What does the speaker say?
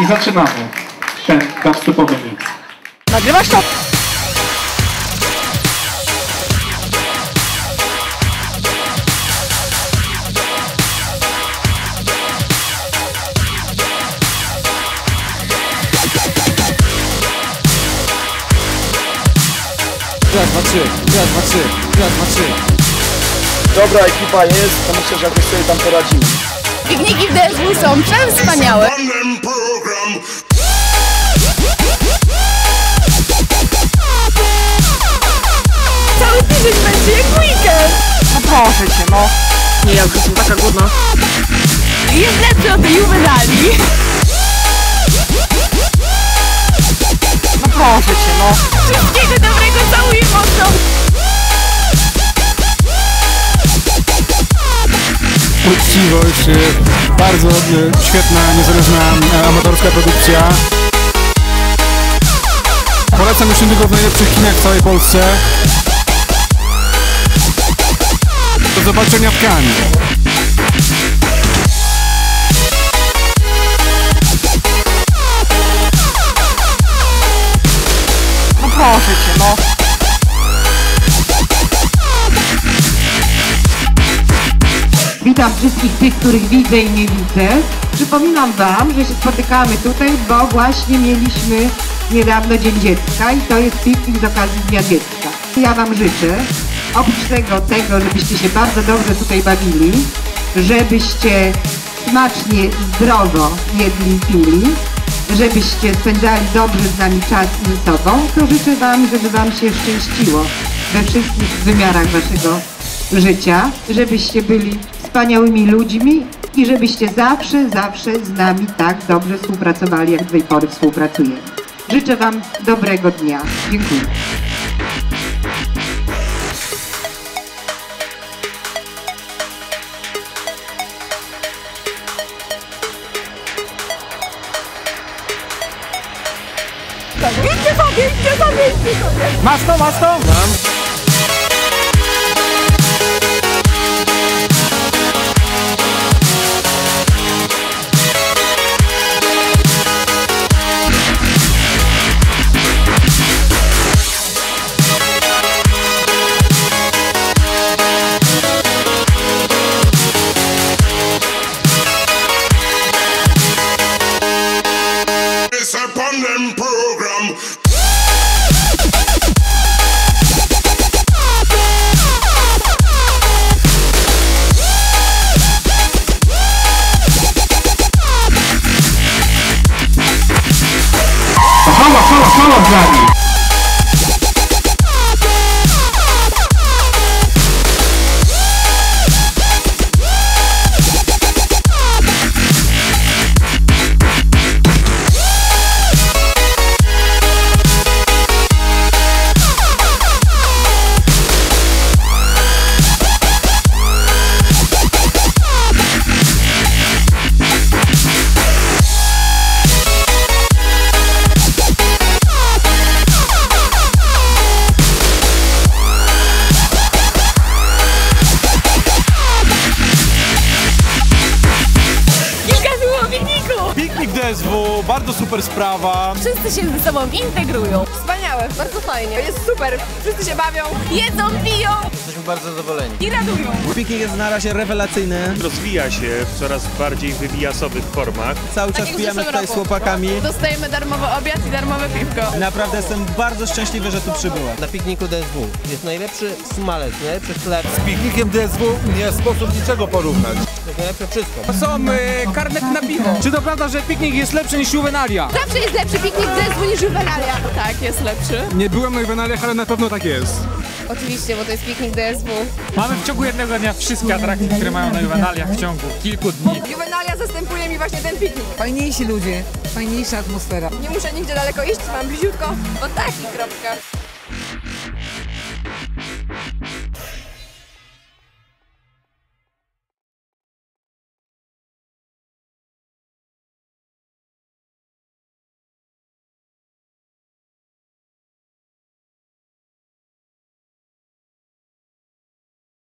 I zaczynamy ten dubstepowy mix. Nagrywasz to? Raz, dwa, trzy, raz, dwa, trzy, raz, dwa, trzy. Dobra ekipa jest, to myślę, że jakoś sobie tam poradzimy. Pikniki w DSW są przewspaniałe. Cały tydzień będzie jak weekend. No proszę cię, no. Nie, ja już jestem taka głodna. Jest lepszy od tej juwenali. No proszę cię, no. Wszystkiego dobrego, całuję mocno. Bardzo y, świetna, niezależna y, amatorska produkcja. Polecam już niedługo w najlepszych kinach w całej Polsce. Do zobaczenia w Cannes. Witam wszystkich tych, których widzę i nie widzę. Przypominam Wam, że się spotykamy tutaj, bo właśnie mieliśmy niedawno Dzień Dziecka i to jest piknik z okazji Dnia Dziecka. Ja Wam życzę, oprócz tego, tego, żebyście się bardzo dobrze tutaj bawili, żebyście smacznie, zdrowo jedli i pili, żebyście spędzali dobrze z nami czas i ze sobą, to życzę Wam, żeby Wam się szczęściło we wszystkich wymiarach Waszego życia, żebyście byli wspaniałymi ludźmi i żebyście zawsze, zawsze z nami tak dobrze współpracowali, jak do tej pory współpracujemy. Życzę Wam dobrego dnia. Dziękuję. Idźcie sobie, idźcie sobie, idźcie sobie. Masz to, masz to? Mam. Vale. DSW, bardzo super sprawa. Wszyscy się ze sobą integrują. Wspaniałe, bardzo fajnie. Jest super, wszyscy się bawią. Jedzą, piją Jesteśmy bardzo zadowoleni. i radują. Piknik jest na razie rewelacyjny. rozwija się w coraz bardziej wywijasowych formach. Cały czas Tak w pijemy zeszłym tutaj z roku. chłopakami. Dostajemy darmowy obiad i darmowe piwko. Naprawdę jestem bardzo szczęśliwy, że tu przybyłem. Na pikniku DSW jest najlepszy smalec, najlepszy chleb, Piknikiem DSW nie sposób niczego porównać. Jest najlepsze wszystko. Są y, karnety na piwo. Czy to prawda, że piknik jest lepszy niż juwenalia? Zawsze jest lepszy piknik DSW niż juwenalia. Tak, jest lepszy. Nie byłem na juwenaliach, ale na pewno tak jest. Oczywiście, bo to jest piknik DSW. Mamy w ciągu jednego dnia wszystkie atrakcje, które mają na juwenaliach w ciągu kilku dni. Juwenalia zastępuje mi właśnie ten piknik. Fajniejsi ludzie, fajniejsza atmosfera. Nie muszę nigdzie daleko iść, mam bliziutko. O taki, kropka.